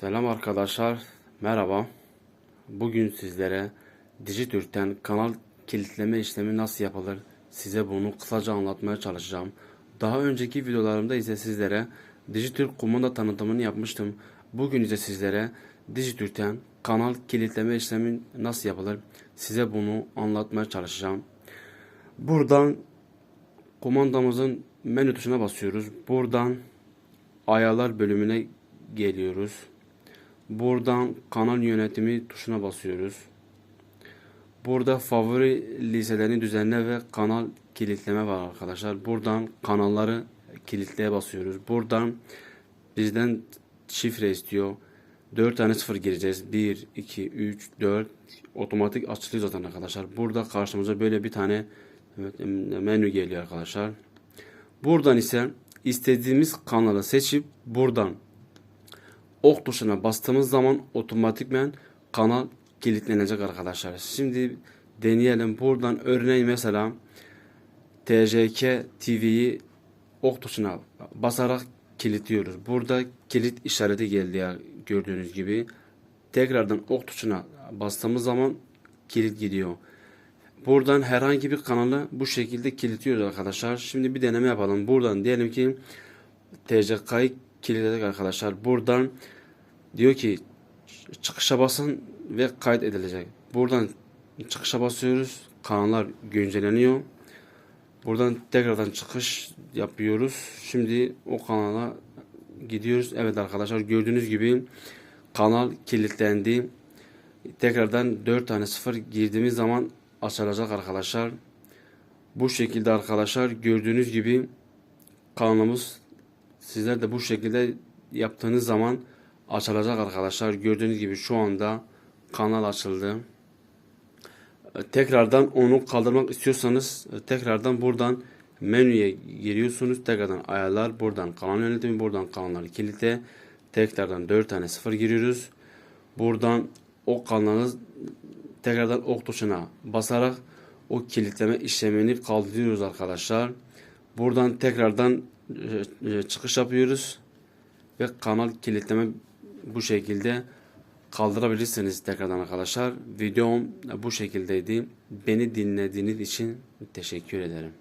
Selam arkadaşlar, merhaba. Bugün sizlere Dijitürk'ten kanal kilitleme işlemi nasıl yapılır size bunu kısaca anlatmaya çalışacağım. Daha önceki videolarımda ise sizlere Dijitürk kumanda tanıtımını yapmıştım. Bugün ise sizlere Dijitürk'ten kanal kilitleme işlemi nasıl yapılır size bunu anlatmaya çalışacağım. Buradan kumandamızın menü tuşuna basıyoruz. Buradan ayarlar bölümüne geliyoruz. Buradan kanal yönetimi tuşuna basıyoruz. Burada favori listelerini düzenle ve kanal kilitleme var arkadaşlar. Buradan kanalları kilitleye basıyoruz. Buradan bizden şifre istiyor. 4 tane sıfır gireceğiz. 1, 2, 3, 4 otomatik açılıyor zaten arkadaşlar. Burada karşımıza böyle bir tane menü geliyor arkadaşlar. Buradan ise istediğimiz kanalı seçip buradan ok tuşuna bastığımız zaman otomatikmen kanal kilitlenecek arkadaşlar. Şimdi deneyelim. Buradan örneğin mesela TJK TV'yi ok tuşuna basarak kilitliyoruz. Burada kilit işareti geldi ya gördüğünüz gibi. Tekrardan ok tuşuna bastığımız zaman kilit gidiyor. Buradan herhangi bir kanalı bu şekilde kilitliyoruz arkadaşlar. Şimdi bir deneme yapalım. Buradan diyelim ki TCK'yı kilitledik arkadaşlar. Buradan diyor ki çıkışa basın ve kayıt edilecek. Buradan çıkışa basıyoruz. Kanallar güncelleniyor. Buradan tekrardan çıkış yapıyoruz. Şimdi o kanala gidiyoruz. Evet arkadaşlar gördüğünüz gibi kanal kilitlendi. Tekrardan 4 tane sıfır girdiğimiz zaman açılacak arkadaşlar. Bu şekilde arkadaşlar gördüğünüz gibi kanalımız sizler de bu şekilde yaptığınız zaman açılacak arkadaşlar. Gördüğünüz gibi şu anda kanal açıldı. E, Tekrardan onu kaldırmak istiyorsanız e, tekrardan buradan menüye giriyorsunuz. Tekrardan ayarlar buradan kanal yönetimi buradan kanalları kilitle. Tekrardan 4 tane sıfır giriyoruz. Buradan o kanalı tekrardan ok tuşuna basarak o kilitleme işlemini kaldırıyoruz arkadaşlar. Buradan tekrardan çıkış yapıyoruz ve kanal kilitleme bu şekilde kaldırabilirsiniz tekrardan arkadaşlar. Videom bu şekildeydi. Beni dinlediğiniz için teşekkür ederim.